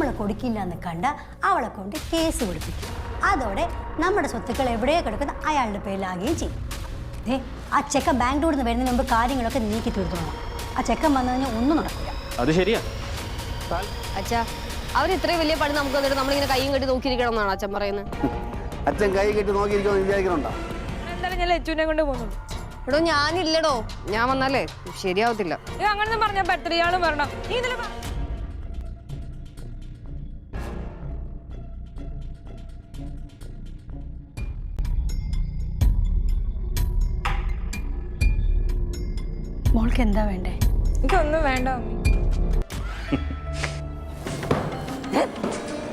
കൊടുക്കില്ല എന്ന് കണ്ട അവളെ കൊണ്ട് കേസ് കൊടുപ്പിക്കും അതോടെ നമ്മുടെ സ്വത്തുക്കൾ എവിടെയോ കിടക്കുന്ന അയാളുടെ പേരിലാകുകയും ചെയ്യും. ദേ ആ ചെക്കൻ ബാംഗ്ലൂരിൽ നിന്ന് വരുന്നതിന് മുമ്പ് കാര്യങ്ങളൊക്കെ നീക്കി തീർത്തോളാം. ആ ചെക്കൻ വന്നതിന് ഒന്നും നടക്കില്ല. അത് ശരിയാ. അച്ഛാ അവർ ഇത്രയും വലിയ പണി നമുക്ക് തന്നിട്ട് നമ്മളിങ്ങനെ കൈയും കെട്ടി നോക്കിയിരിക്കണം എന്നാണ് അച്ഛൻ പറയുന്നത്. അച്ഛൻ കൈ കെട്ടി നോക്കിയിരിക്കണം വിചാരിക്കണുണ്ടോ എന്തായാലും ഞാൻ ലച്ചുവിനെ കൊണ്ട് പോകുന്നുള്ളൂ. എടോ ഞാനില്ലടോ. ഞാൻ വന്നാലേ ശരിയാവത്തില്ല. അങ്ങനെ പറഞ്ഞാൽ ഇയാളും വരണം. നീ ഇതിൽ മോൾക്ക് എന്താ വേണ്ടേ? എനിക്കൊന്നും വേണ്ട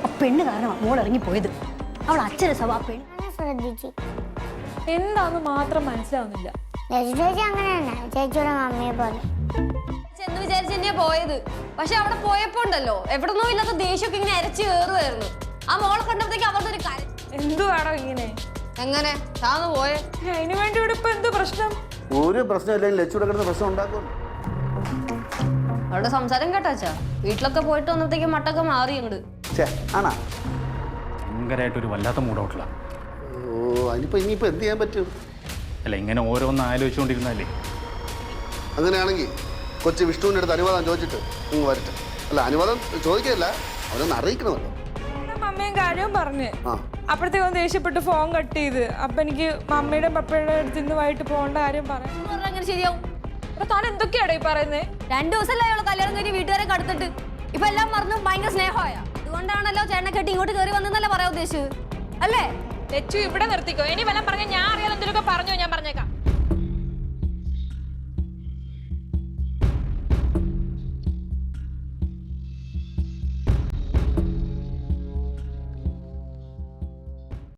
ആ പെണ്ണ് കാരണം മോൾ ഇറങ്ങിപ്പോയത്. അവൾ അച്ഛനെ സ്വഭാവ പെണ്ണ്. ഞാൻ ശ്രദ്ധിച്ചു. എന്താന്ന് മാത്രം മനസ്സിലാവുന്നില്ല. ചേച്ചി അങ്ങനെ തന്നെ ചേച്ചിയുടെ മമ്മിയെ പോലെ. എന്ന് വിചാരിച്ച് തന്നെയാ പോയത്. പക്ഷെ അവിടെ പോയപ്പോ ഉണ്ടല്ലോ. എവിടെന്നോ ഇല്ലാത്ത ദേഷ്യമൊക്കെ ഇങ്ങനെ അരച്ച് കയറുമായിരുന്നു ആ മോളെ കണ്ടപ്പോഴത്തേക്ക് അവരുടെ ഒരു കര എന്തുവാടോ ഇങ്ങനെ? എങ്ങനെ? താന്ന് പോയേ. അതിനു വേണ്ടി ഇവിടെ ഇപ്പൊ എന്ത് പ്രശ്നം? ഒരു പ്രശ്നമില്ലെങ്കിൽ ലച്ചു കിടന്ന് പ്രശ്നം ഉണ്ടാക്കും. അവളുടെ സംസാരം കേട്ടാച്ചാ വീട്ടിലൊക്കെ പോയിട്ട് വന്നപ്പോഴത്തേക്ക് മട്ടൊക്കെ മാറി അങ്ങോട്ട് ഛേ ആണാ? ഭയങ്കരമായിട്ടൊരു വല്ലാത്ത മൂടൗട്ടില്ല ഓ അതിനിപ്പോ ഇനിയിപ്പോ എന്ത് ചെയ്യാൻ പറ്റും? അല്ല ഇങ്ങനെ ഓരോന്ന് ആലോചിച്ചുകൊണ്ടിരുന്നാലേ അങ്ങനെയാണെങ്കിൽ കൊച്ചു വിഷ്ണുവിന്റെ അടുത്ത് അനുവാദം ചോദിച്ചിട്ട് ഇങ്ങ് വരട്ടെ. അല്ല അനുവാദം ചോദിക്കല്ല അവരൊന്ന് അറിയിക്കണമല്ലോ. മമ്മയും കാര്യവും പറഞ്ഞ്. അപ്പഴത്തേക്ക് ഒന്ന് ദേഷ്യപ്പെട്ട് ഫോൺ കട്ട് ചെയ്ത്. അപ്പൊ എനിക്ക് മമ്മയുടെ പപ്പയുടെ അടുത്ത് ഇന്ന് വൈകിട്ട് പോകേണ്ട കാര്യം അങ്ങനെ ശരിയാവും? അപ്പൊ താൻ എന്തൊക്കെയാടോ ഈ പറയുന്നത് രണ്ടു ദിവസമല്ലേ അവളെ കല്യാണം കഴിഞ്ഞ് വീട്ടുകാരെ കടുത്തിട്ട്. ഇപ്പൊ എല്ലാം മറന്നു ഭയങ്കര സ്നേഹമായ. അതുകൊണ്ടാണല്ലോ ചേട്ടനെ കെട്ടി ഇങ്ങോട്ട് കയറി വന്നെന്നല്ലേ പറയാൻ ഉദ്ദേശിച്ചത്? അല്ലേ? തെച്ചു ഇവിടെ നിർത്തിക്കോ. ഇനി വല്ലതും പറഞ്ഞ ഞാൻ അറിയാതെ എന്തെങ്കിലുമൊക്കെ പറഞ്ഞോ?